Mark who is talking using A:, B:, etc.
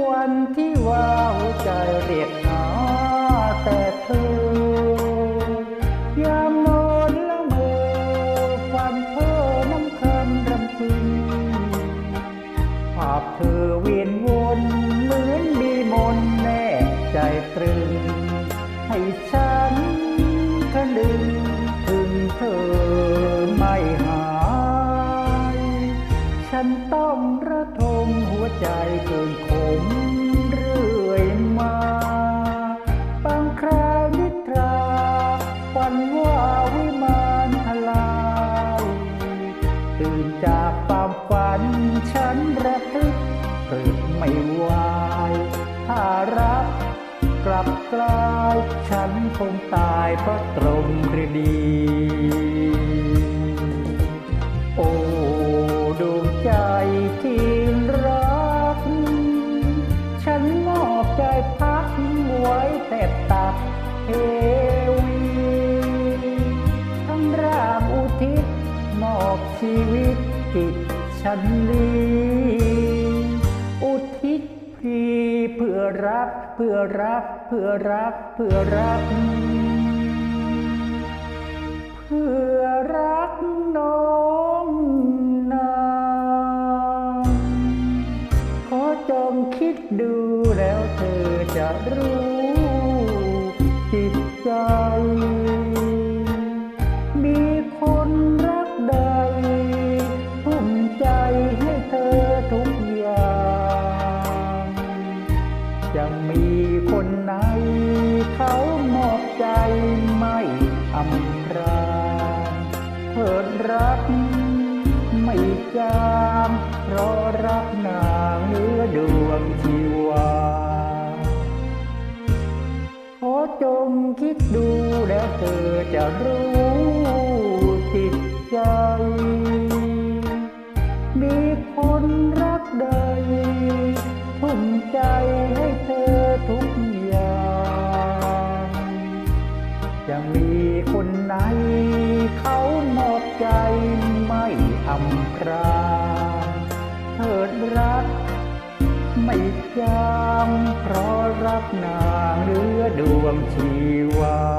A: วันที่ว่าวใจเรียกหาแต่เธอยามนอนละเมอฝันเพ้อน้ำคันรำพึงภาพเธอเวียนวนเหมือนมีมนแน่ใจตรึงให้ฉัน ฝันว่าวิมานทลายตื่นจากความฝันฉันระทึกเกิดไม่ไหวถ้ารักกลับกลาย ฉันคงตายเพราะตรงหรือดี จิตฉันลีอุทิศพีเพื่อรัก เพื่อรัก เพื่อรัก เพื่อรัก เพื่อรักน้องนางขอจงคิดดูแล้วเธอจะรู้ จิตใจ คนไหน เขาหมอบใจไม่อำพรางเถิดรัก ไม่จางเพราะรักนางเนื้อดวงชีวาขอจงคิดดูแล้วเธอจะรู้ ไม่จางเพราะรักนางเนื้อดวงชีวา